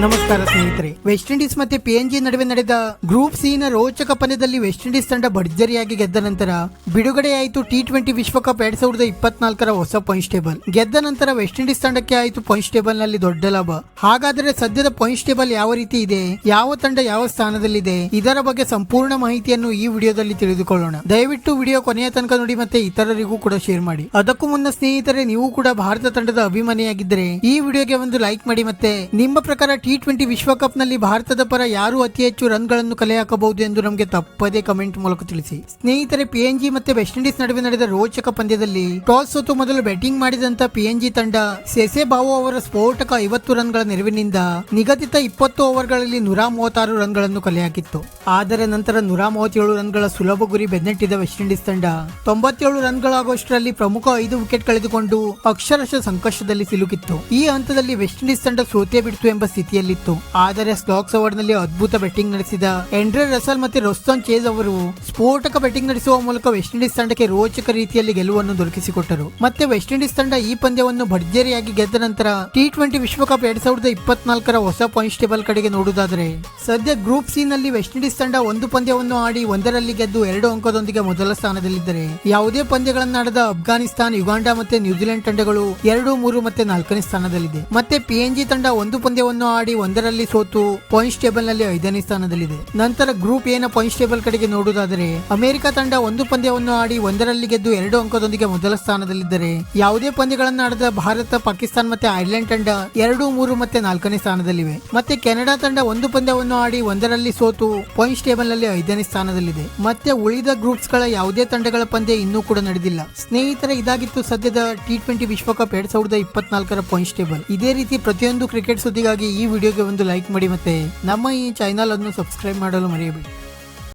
ನಮಸ್ಕಾರ ಸ್ನೇಹಿತರೆ. West Indies ಮತ್ತೆ ಪಿಎನ್ಜಿ ನಡುವೆ ನಡೆದ ಗ್ರೂಪ್ ಸಿ ನ ರೋಚಕ ಪಂದ್ಯದಲ್ಲಿ ವೆಸ್ಟ್ ಇಂಡೀಸ್ ತಂಡ ಭರ್ಜರಿಯಾಗಿ ಗೆದ್ದ ನಂತರ ಬಿಡುಗಡೆಯಾಯಿತು ಟಿ ಟ್ವೆಂಟಿ ವಿಶ್ವಕಪ್ ಎರಡ್ ಸಾವಿರದ ಇಪ್ಪತ್ನಾಲ್ಕರ ಹೊಸ ಪಾಯಿಂಟ್ಸ್ ಟೇಬಲ್ ಗೆದ್ದ ನಂತರ ವೆಸ್ಟ್ ಇಂಡೀಸ್ ತಂಡಕ್ಕೆ ಆಯಿತು ಪಾಯಿಂಟ್ಸ್ ಟೇಬಲ್ನಲ್ಲಿ ದೊಡ್ಡ ಲಾಭ. ಹಾಗಾದರೆ ಸದ್ಯದ ಪಾಯಿಂಟ್ಸ್ ಟೇಬಲ್ ಯಾವ ರೀತಿ ಇದೆ? ಯಾವ ತಂಡ ಯಾವ ಸ್ಥಾನದಲ್ಲಿದೆ? ಇದರ ಬಗ್ಗೆ ಸಂಪೂರ್ಣ ಮಾಹಿತಿಯನ್ನು ಈ ವಿಡಿಯೋದಲ್ಲಿ ತಿಳಿದುಕೊಳ್ಳೋಣ. ದಯವಿಟ್ಟು ವಿಡಿಯೋ ಕೊನೆಯ ತನಕ ನೋಡಿ ಮತ್ತೆ ಇತರರಿಗೂ ಕೂಡ ಶೇರ್ ಮಾಡಿ. ಅದಕ್ಕೂ ಮುನ್ನ ಸ್ನೇಹಿತರೆ, ನೀವು ಕೂಡ ಭಾರತ ತಂಡದ ಅಭಿಮಾನಿಯಾಗಿದ್ದರೆ ಈ ವಿಡಿಯೋಗೆ ಒಂದು ಲೈಕ್ ಮಾಡಿ ಮತ್ತೆ ನಿಮ್ಮ ಪ್ರಕಾರ ಟಿ ಟ್ವೆಂಟಿ ವಿಶ್ವಕಪ್ನಲ್ಲಿ ಭಾರತದ ಪರ ಯಾರು ಅತಿ ಹೆಚ್ಚು ರನ್ಗಳನ್ನು ಕಲೆ ಹಾಕಬಹುದು ಎಂದು ನಮಗೆ ತಪ್ಪದೇ ಕಮೆಂಟ್ ಮೂಲಕ ತಿಳಿಸಿ. ಸ್ನೇಹಿತರೆ ಪಿಎನ್ಜಿ ಮತ್ತೆ ವೆಸ್ಟ್ ಇಂಡೀಸ್ ನಡುವೆ ನಡೆದ ರೋಚಕ ಪಂದ್ಯದಲ್ಲಿ ಟಾಸ್ ಸೋತು ಮೊದಲು ಬ್ಯಾಟಿಂಗ್ ಮಾಡಿದಂತ ಪಿಎನ್ಜಿ ತಂಡ ಸೆಸೆ ಬಾವು ಅವರ ಸ್ಫೋಟಕ ಐವತ್ತು ರನ್ಗಳ ನೆರವಿನಿಂದ ನಿಗದಿತ ಇಪ್ಪತ್ತು ಓವರ್ಗಳಲ್ಲಿ ನೂರ ಮೂವತ್ತಾರು ರನ್ಗಳನ್ನು ಕಲೆ ಹಾಕಿತ್ತು ಆದರೆ ನಂತರ ನೂರ ಮೂವತ್ತೇಳು ರನ್ಗಳ ಸುಲಭ ಗುರಿ ಬೆನ್ನಟ್ಟಿದ ವೆಸ್ಟ್ ಇಂಡೀಸ್ ತಂಡ ತೊಂಬತ್ತೇಳು ರನ್ಗಳಾಗುವಷ್ಟರಲ್ಲಿ ಪ್ರಮುಖ ಐದು ವಿಕೆಟ್ ಕಳೆದುಕೊಂಡು ಅಕ್ಷರಶಃ ಸಂಕಷ್ಟದಲ್ಲಿ ಸಿಲುಕಿತ್ತು. ಈ ಹಂತದಲ್ಲಿ ವೆಸ್ಟ್ ಇಂಡೀಸ್ ತಂಡ ಸೋತೇ ಬಿಡ್ತು ಎಂಬ ಸ್ಥಿತಿಯಲ್ಲಿತ್ತು ಆದರೆ ಸ್ಲಾಕ್ಸ್ ಓವರ್ನಲ್ಲಿ ಅದ್ಭುತ ಬೆಟ್ಟಿಂಗ್ ನಡೆಸಿದ ಎಂಡ್ರೆ ರಸಲ್ ಮತ್ತೆ ರೊಸ್ತಾನ್ ಚೇಜ್ ಅವರು ಸ್ಫೋಟಕ ಬೆಟ್ಟಿಂಗ್ ನಡೆಸುವ ಮೂಲಕ ವೆಸ್ಟ್ ಇಂಡೀಸ್ ತಂಡಕ್ಕೆ ರೋಚಕ ರೀತಿಯಲ್ಲಿ ಗೆಲುವನ್ನು ದೊರಕಿಸಿಕೊಟ್ಟರು. ಮತ್ತೆ ವೆಸ್ಟ್ ಇಂಡೀಸ್ ತಂಡ ಈ ಪಂದ್ಯವನ್ನು ಭರ್ಜರಿಯಾಗಿ ಗೆದ್ದ ನಂತರ ಟಿ ಟ್ವೆಂಟಿ ವಿಶ್ವಕಪ್ ಎರಡ್ ಸಾವಿರದ ಇಪ್ಪತ್ನಾಲ್ಕರ ಹೊಸ ಪಾಯಿಂಟ್ಸ್ ಟೇಬಲ್ ಕಡೆಗೆ ನೋಡುವುದಾದರೆ, ಸದ್ಯ ಗ್ರೂಪ್ ಸಿ ನಲ್ಲಿ ವೆಸ್ಟ್ ಇಂಡೀಸ್ ತಂಡ ಒಂದು ಪಂದ್ಯವನ್ನು ಆಡಿ ಒಂದರಲ್ಲಿ ಗೆದ್ದು ಎರಡು ಅಂಕದೊಂದಿಗೆ ಮೊದಲ ಸ್ಥಾನದಲ್ಲಿದ್ದರೆ, ಯಾವುದೇ ಪಂದ್ಯಗಳನ್ನಾಡದ ಅಫ್ಘಾನಿಸ್ತಾನ್, ಯುಗಾಂಡ ಮತ್ತೆ ನ್ಯೂಜಿಲೆಂಡ್ ತಂಡಗಳು ಎರಡು ಮೂರು ಮತ್ತೆ ನಾಲ್ಕನೇ ಸ್ಥಾನದಲ್ಲಿದೆ. ಮತ್ತೆ ಪಿಎನ್ಜಿ ತಂಡ ಒಂದು ಪಂದ್ಯವನ್ನು ಆಡಿ ಒಂದರಲ್ಲಿ ಸೋತು ಪಾಯಿಂಟ್ಸ್ ಟೇಬಲ್ನಲ್ಲಿ ಐದನೇ ಸ್ಥಾನದಲ್ಲಿದೆ. ನಂತರ ಗ್ರೂಪ್ ಎ ನ ಪಾಯಿಂಟ್ಸ್ ಟೇಬಲ್ ಕಡೆಗೆ ನೋಡುವುದಾದರೆ, ಅಮೆರಿಕ ತಂಡ ಒಂದು ಪಂದ್ಯವನ್ನು ಆಡಿ ಒಂದರಲ್ಲಿ ಗೆದ್ದು ಎರಡು ಅಂಕದೊಂದಿಗೆ ಮೊದಲ ಸ್ಥಾನದಲ್ಲಿದ್ದರೆ, ಯಾವುದೇ ಪಂದ್ಯಗಳನ್ನಾಡದ ಭಾರತ, ಪಾಕಿಸ್ತಾನ ಮತ್ತೆ ಐರ್ಲೆಂಡ್ ತಂಡ ಎರಡು, ಮೂರು ಮತ್ತೆ ನಾಲ್ಕನೇ ಸ್ಥಾನದಲ್ಲಿವೆ. ಮತ್ತೆ ಕೆನಡಾ ತಂಡ ಒಂದು ಪಂದ್ಯವನ್ನು ಆಡಿ ಒಂದರಲ್ಲಿ ಸೋತು ಪಾಯಿಂಟ್ಸ್ ಟೇಬಲ್ನಲ್ಲಿ ಐದನೇ ಸ್ಥಾನದಲ್ಲಿದೆ. ಮತ್ತೆ ಉಳಿದ ಗ್ರೂಪ್ಸ್ಗಳ ಯಾವುದೇ ತಂಡಗಳ ಪಂದ್ಯ ಇನ್ನೂ ಕೂಡ ನಡೆದಿಲ್ಲ. ಸ್ನೇಹಿತರ, ಇದಾಗಿತ್ತು ಸದ್ಯದ ಟಿ ಟ್ವೆಂಟಿ ವಿಶ್ವಕಪ್ ಎರಡ್ ಸಾವಿರದ ಇಪ್ಪತ್ನಾಲ್ಕರ ಪಾಯಿಂಟ್ಸ್ ಟೇಬಲ್ ಇದೇ ರೀತಿ ಪ್ರತಿಯೊಂದು ಕ್ರಿಕೆಟ್ ಸುದ್ದಿಗಾಗಿ ಈ ವಿಡಿಯೋಗೆ ಒಂದು ಲೈಕ್ ಮಾಡಿ ಮತ್ತೆ ನಮ್ಮ ಈ ಚಾನೆಲ್ ಅನ್ನು ಸಬ್ಸ್ಕ್ರೈಬ್ ಮಾಡಲು ಮರೆಯಬೇಡಿ.